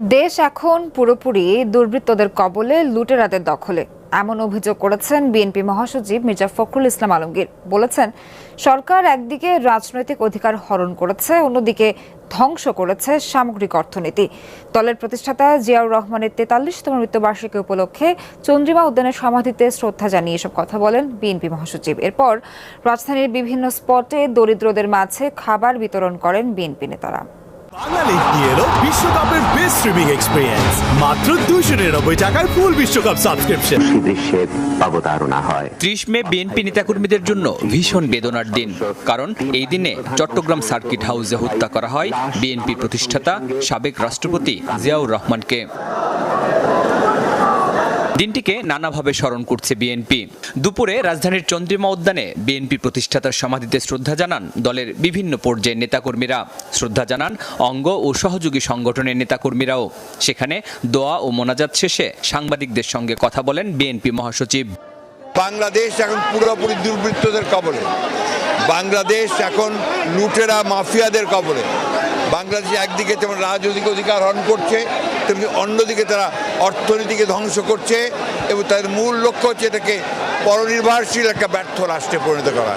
দেশ এখন পুরোপুরি দুর্বৃত্তদের কবলে, লুটেরাদের দখলে। এমন অভিযোগ করেছেন বিএনপি মহাসচিব মির্জা ফখরুল ইসলাম আলমগীর। বলেছেন, সরকার একদিকে রাজনৈতিক অধিকার হরণ করেছে, অন্যদিকে ধ্বংস করেছে সামগ্রিক অর্থনীতি। দলের প্রতিষ্ঠাতা জিয়াউর রহমানের তেতাল্লিশতম মৃত্যুবার্ষিকী উপলক্ষে চন্দ্রিমা উদ্যানের সমাধিতে শ্রদ্ধা জানিয়ে এসব কথা বলেন বিএনপি মহাসচিব। এরপর রাজধানীর বিভিন্ন স্পটে দরিদ্রদের মাঝে খাবার বিতরণ করেন বিএনপি নেতারা। এলো বিশ্বকাপের বেস্ট স্ট্রিমিং এক্সপিরিয়েন্স মাত্র দুশো নিরানব্বই টাকায় ফুল বিশ্বকাপ সাবস্ক্রিপশন দৃশ্যের অবতারণা হয়। ত্রিশ মে বিএনপি নেতাকর্মীদের জন্য ভীষণ বেদনার দিন। কারণ এই দিনে চট্টগ্রাম সার্কিট হাউসে হত্যা করা হয় বিএনপি প্রতিষ্ঠাতা সাবেক রাষ্ট্রপতি জিয়াউর রহমানকে। দিনটিকে নানাভাবে স্মরণ করছে বিএনপি দুপুরে রাজধানীর চন্দ্রিমা উদ্যানে বিএনপি প্রতিষ্ঠাতার সমাধিতে শ্রদ্ধা জানান দলের বিভিন্ন পর্যায়ের নেতাকর্মীরা। শ্রদ্ধা জানান অঙ্গ ও সহযোগী সংগঠনের নেতাকর্মীরাও। সেখানে দোয়া ও মোনাজাত শেষে সাংবাদিকদের সঙ্গে কথা বলেন বিএনপি মহাসচিব। বাংলাদেশ এখন পুরোপুরি দুর্বৃত্তদের কবলে। বাংলাদেশ এখন লুটেরা, মাফিয়াদের কবলে। বাংলাদেশ একদিকে যেমন রাজনৈতিক অধিকার হরণ করছে, তেমনি অন্যদিকে তারা অর্থনীতিকে ধ্বংস করছে এবং তাদের মূল লক্ষ্য হচ্ছে এটাকে পরনির্ভরশীল একটা ব্যর্থ রাষ্ট্রে পরিণত করা।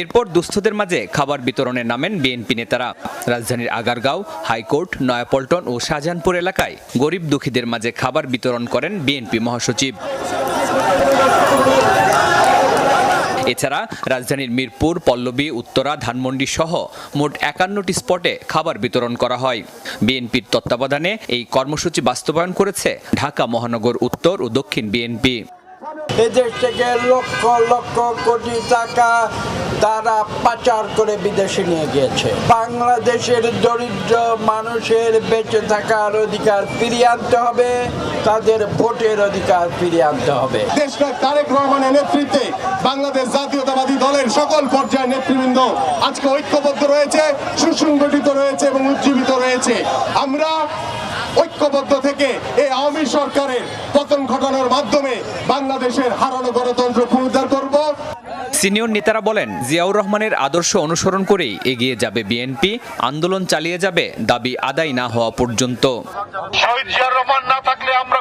এরপর দুস্থদের মাঝে খাবার বিতরণে নামেন বিএনপি নেতারা। রাজধানীর আগারগাঁও, হাইকোর্ট, নয়াপল্টন ও শাহজাহানপুর এলাকায় গরিব দুঃখীদের মাঝে খাবার বিতরণ করেন বিএনপি মহাসচিব। এছাড়া রাজধানীর মিরপুর, পল্লবী, উত্তরা, ধানমন্ডি সহ মোট একান্নটি স্পটে খাবার বিতরণ করা হয়। বিএনপির তত্ত্বাবধানে এই কর্মসূচি বাস্তবায়ন করেছে ঢাকা মহানগর উত্তর ও দক্ষিণ বিএনপি। এদেশ থেকে লক্ষ লক্ষ কোটি টাকা তারা পাচার করে বিদেশে নিয়ে গিয়েছে। বাংলাদেশের দরিদ্র মানুষের বেঁচে থাকার অধিকার ফিরিয়ে আনতে হবে, তাদের ভোটের অধিকার ফিরিয়ে আনতে হবে। দেশনায়ক তারেক রহমানের নেতৃত্বে বাংলাদেশ জাতীয়তাবাদী দলের সকল পর্যায়ের নেতৃবৃন্দ আজকে ঐক্যবদ্ধ রয়েছে, সুসংগঠিত রয়েছে এবং উজ্জীবিত রয়েছে। আমরা ঐক্যবদ্ধ থেকে এই আওয়ামী সরকারের পতন ঘটানোর মাধ্যমে বাংলাদেশের হারানো গণতন্ত্র পুনরুদ্ধার করব। সিনিয়র নেতারা বলেন জিয়াউর রহমানের আদর্শ অনুসরণ করেই এগিয়ে যাবে বিএনপি আন্দোলন চালিয়ে যাবে দাবি আদায় না হওয়া পর্যন্ত। শহীদ জিয়াউর রহমান না থাকলে আমরা